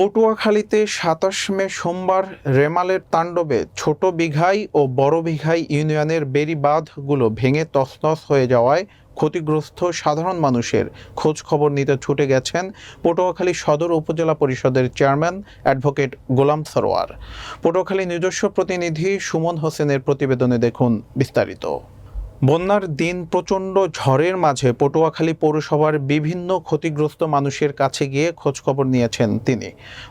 পটুয়াখালীতে সাতাশ মে সোমবার রেমালের তাণ্ডবে ছোট বিঘাই ও বড় বিঘাই ইউনিয়নের বেড়ি বাঁধগুলো ভেঙে তছনছ হয়ে যাওয়ায় ক্ষতিগ্রস্ত সাধারণ মানুষের খোঁজ খবর নিতে ছুটে গেছেন পটুয়াখালী সদর উপজেলা পরিষদের চেয়ারম্যান অ্যাডভোকেট গোলাম সরোয়ার। পটুয়াখালী নিজস্ব প্রতিনিধি সুমন হোসেনের প্রতিবেদনে দেখুন বিস্তারিত। বন্যার দিন প্রচণ্ড ঝড়ের মাঝে পটুয়াখালী পৌরসভার বিভিন্ন ক্ষতিগ্রস্ত মানুষের কাছে গিয়ে খোঁজখবর নিয়েছেন তিনি।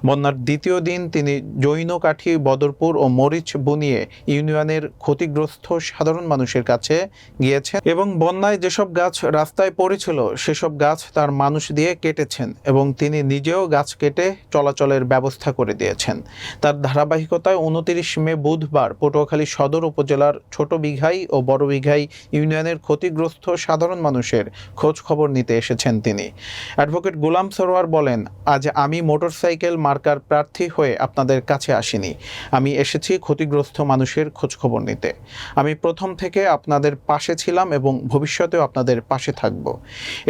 বন্যার দ্বিতীয় দিন তিনি জৈনকাঠি, বদরপুর ও মরিচ বুনিয়ে ইউনিয়নের ক্ষতিগ্রস্ত সাধারণ মানুষের কাছে গিয়েছেন এবং বন্যায় যেসব গাছ রাস্তায় পড়েছিল, সেসব গাছ তার মানুষ দিয়ে কেটেছেন এবং তিনি নিজেও গাছ কেটে চলাচলের ব্যবস্থা করে দিয়েছেন। তার ধারাবাহিকতায় উনতিরিশ মে বুধবার পটুয়াখালী সদর উপজেলার ছোট বিঘাই ও বড় বিঘাই ইউনিয়নের ক্ষতিগ্রস্ত সাধারণ মানুষের খোঁজ খবর নিতে এসেছেন তিনি। অ্যাডভোকেট গোলাম সরোয়ার বলেন, আজ আমি মোটরসাইকেল মার্কার প্রার্থী হয়ে আপনাদের কাছে আসিনি। আমি এসেছি ক্ষতিগ্রস্ত মানুষের খোঁজ খবর নিতে। আমি প্রথম থেকে আপনাদের পাশে ছিলাম এবং ভবিষ্যতেও আপনাদের পাশে থাকব।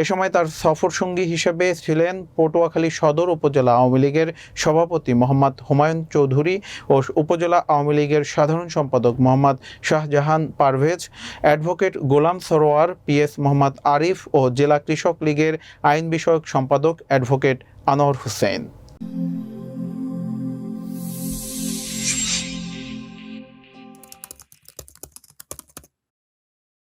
এ সময় তার সফর সঙ্গী হিসেবে ছিলেন পটুয়াখালী সদর উপজেলা আওয়ামী লীগের সভাপতি মোহাম্মদ হুমায়ুন চৌধুরী ও উপজেলা আওয়ামী লীগের সাধারণ সম্পাদক মোহাম্মদ শাহজাহান পারভেজ। অ্যাডভোকেট গোলাম সরোয়ার, পিএস মোহাম্মদ আরিফ ও জেলা কৃষক লীগের আইন বিষয়ক সম্পাদক অ্যাডভোকেট আনোয়ার হোসেন।